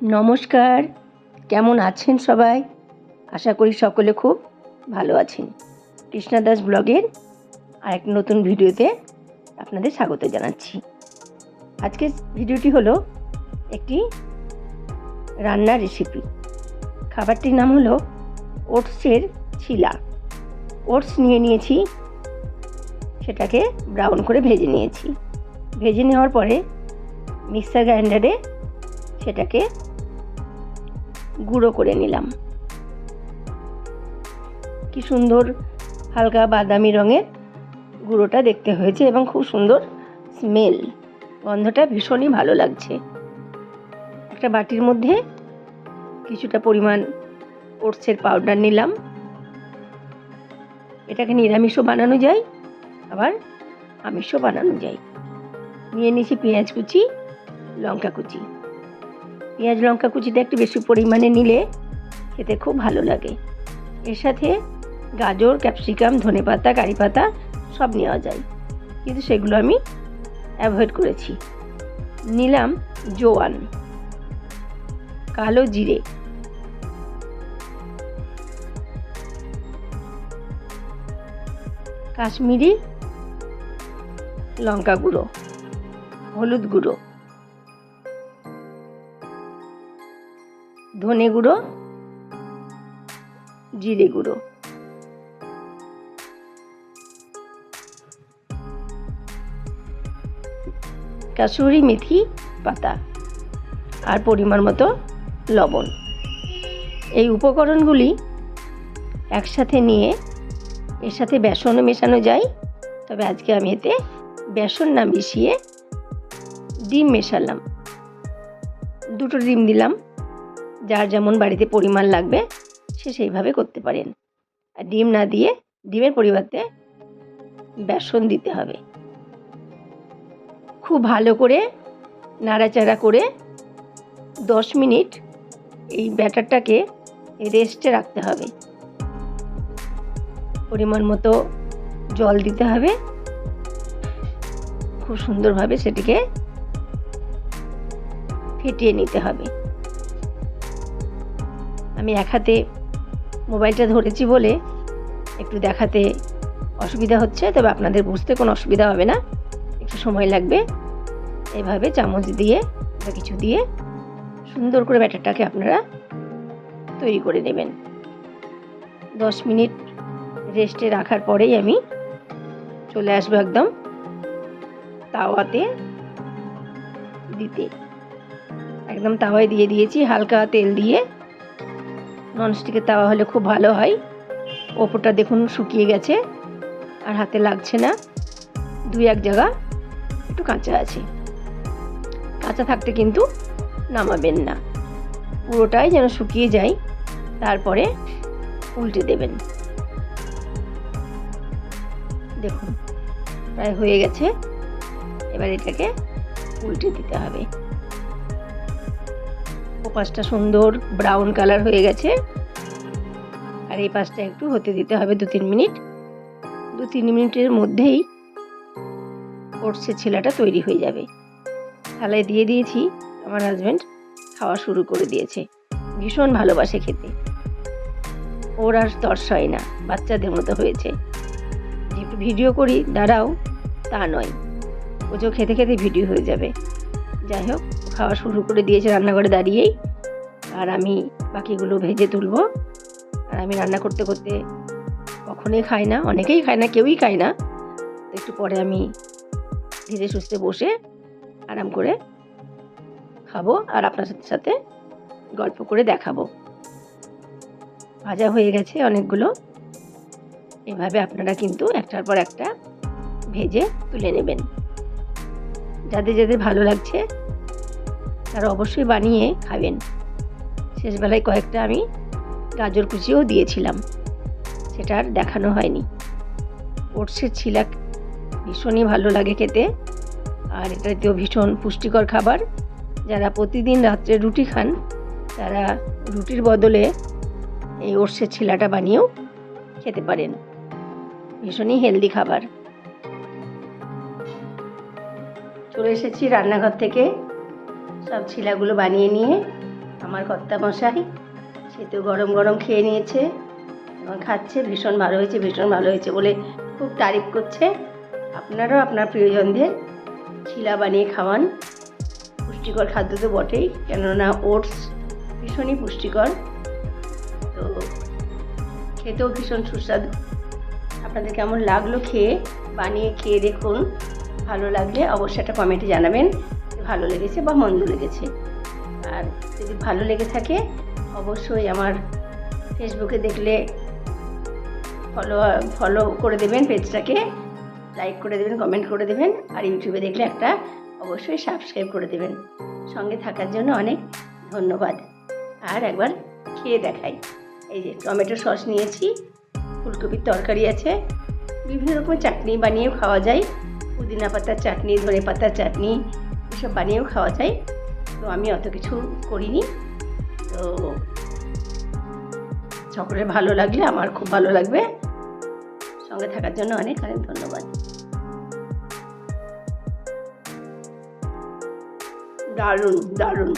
নমস্কার। কেমন আছেন সবাই? আশা করি সকলে খুব ভালো আছেন। কৃষ্ণা দাস ব্লগের আরেক নতুন ভিডিওতে আপনাদের স্বাগত জানাচ্ছি। আজকের ভিডিওটি হলো একটি রান্নার রেসিপি খাবারটির নাম হলো ওটসের ছিলা। ওটস নিয়ে নিয়েছি, সেটাকে ব্রাউন করে ভেজে নিয়েছি। ভেজে নেওয়ার পরে মিক্সার গ্রাইন্ডারে সেটাকে গুঁড়ো করে নিলাম। কি সুন্দর হালকা বাদামি রঙের গুঁড়োটা দেখতে হয়েছে এবং খুব সুন্দর স্মেল। গন্ধটা ভীষণই ভালো লাগছে। একটা বাটির মধ্যে কিছুটা পরিমাণ ওটসের পাউডার নিলাম। এটাকে নিরামিষও বানানো যায়, আবার আমিষও বানানো যায়। নিয়ে নিয়েছি পেঁয়াজ কুচি, লঙ্কা কুচি। পেঁয়াজ লঙ্কা কুচিটা একটু বেশি পরিমাণে নিলে খেতে খুব ভালো লাগে। এর সাথে গাজর, ক্যাপসিকাম, ধনে পাতা, কারি পাতা সব নেওয়া যায়। কিন্তু সেগুলো আমি অ্যাভয়েড করেছি। নিলাম জোয়ান, কালো জিরে। কাশ্মীরি লঙ্কা গুঁড়ো, হলুদ গুঁড়ো। ধনে গুঁড়ো, জিরে গুঁড়ো। কাসুরি মেথি পাতা আর পরিমাণ মতো লবণ। এই উপকরণগুলি একসাথে নিয়ে এর সাথে বেসনও মেশানো যায়। তবে আজকে আমি এতে বেসন না মিশিয়ে ডিম মেশালাম। দুটো ডিম দিলাম। যার যেমন বাড়িতে পরিমাণ লাগবে, সে সেইভাবে করতে পারেন আর ডিম না দিয়ে ডিমের পরিবর্তে বেসন দিতে হবে। খুব ভালো করে নাড়াচাড়া করে দশ মিনিট এই ব্যাটারটাকে রেস্টে রাখতে হবে। পরিমাণ মতো জল দিতে হবে। খুব সুন্দরভাবে সেটিকে ফেটিয়ে নিতে হবে। আমি এক হাতে মোবাইলটা ধরেছি বলে একটু দেখাতে অসুবিধা হচ্ছে, তবে আপনাদের বুঝতে কোনো অসুবিধা হবে না। একটু সময় লাগবে। এভাবে চামচ দিয়ে বা কিছু দিয়ে সুন্দর করে ব্যাটারটাকে আপনারা তৈরি করে নেবেন। দশ মিনিট রেস্টে রাখার পরেই আমি চলে আসব একদম তাওয়াতে দিতে। একদম তাওয়ায় দিয়ে দিয়েছি হালকা তেল দিয়ে। ননস্টিকের তাওয়া হলে খুব ভালো হয়। ওপরটা দেখুন শুকিয়ে গেছে, আর হাতে লাগছে না। দুই এক জায়গা একটু কাঁচা আছে। কাঁচা থাকতে কিন্তু নামাবেন না। পুরোটাই যেন শুকিয়ে যায়, তারপরে উল্টে দেবেন। দেখুন, প্রায় হয়ে গেছে। এবার এটাকে উল্টে দিতে হবে। পাশটা সুন্দর ব্রাউন কালার হয়ে গেছে। আর এই পাশটা একটু হতে দিতে হবে দু তিন মিনিট। দু তিন মিনিটের মধ্যেই ওটসের ছেলাটা তৈরি হয়ে যাবে। থালায় দিয়ে দিয়েছি, আমার হাজব্যান্ড খাওয়া শুরু করে দিয়েছে। ভীষণ ভালোবাসে খেতে। ওর আর তর্স হয় না, বাচ্চাদের মতো হয়েছে। যে ভিডিও করি, দাঁড়াও, তা নয়। ও খেতে খেতে ভিডিও হয়ে যাবে। যাই হোক, খাওয়া শুরু করে দিয়েছে রান্নাঘরে দাঁড়িয়েই। আর আমি বাকিগুলো ভেজে তুলবো। আর আমি রান্না করতে করতে কখনোই খাই না, অনেকেই খায় না, কেউই খায় না। একটু পরে আমি ধীরে সুস্থে বসে আরাম করে খাব আর আপনার সাথে সাথে গল্প করে দেখাবো। ভাজা হয়ে গেছে অনেকগুলো। এভাবে আপনারা কিন্তু একটার পর একটা ভেজে তুলে নেবেন। যাদের যাদের ভালো লাগছে তারা অবশ্যই বানিয়ে খাবেন। শেষবেলায় কয়েকটা আমি গাজর কুচিও দিয়েছিলাম। সেটা আর দেখানো হয়নি। ওটসের ছিলা ভীষণই ভালো লাগে খেতে। আর এটাতেও ভীষণ পুষ্টিকর খাবার। যারা প্রতিদিন রাত্রে রুটি খান, তারা রুটির বদলে এই ওটসের ছিলাটা বানিয়েও খেতে পারেন। ভীষণই হেলদি খাবার। চলে এসেছি রান্নাঘর থেকে। সব ছিলাগুলো বানিয়ে নিয়ে আমার কর্তা মশাই সে তো গরম গরম খেয়ে নিয়েছে এবং খাচ্ছে, ভীষণ ভালো হয়েছে, ভীষণ ভালো হয়েছে বলে খুব তারিফ করছে। আপনারাও আপনার প্রিয়জনদের ছিলা বানিয়ে খাওয়ান। পুষ্টিকর খাদ্য তো বটেই, কেননা ওটস ভীষণই পুষ্টিকর। তো খেতেও ভীষণ সুস্বাদু। আপনাদের কেমন লাগল খেয়ে, বানিয়ে খেয়ে দেখুন। ভালো লাগলে অবশ্যই একটা কমেন্টে জানাবেন। ভালো লেগেছে বা মন্দ লেগেছে। আর যদি ভালো লেগে থাকে, অবশ্যই আমার ফেসবুকে দেখলে ফলো ফলো করে দেবেন পেজটাকে লাইক করে দেবেন কমেন্ট করে দেবেন, আর ইউটিউবে দেখলে একটা অবশ্যই সাবস্ক্রাইব করে দেবেন। সঙ্গে থাকার জন্য অনেক ধন্যবাদ। আর একবার খেয়ে দেখাই। এই যে টমেটো সস নিয়েছি, ফুলকপির তরকারি আছে, বিভিন্ন রকমের চাটনি বানিয়েও খাওয়া যায়। পুদিনা পাতার চাটনি ধনে পাতার চাটনি এসব বানিয়েও খাওয়া যায়। তো আমি অত কিছু করিনি। তো সকলের ভালো লাগলে আমার খুব ভালো লাগবে। সঙ্গে থাকার জন্য অনেক অনেক ধন্যবাদ। দারুণ দারুণ।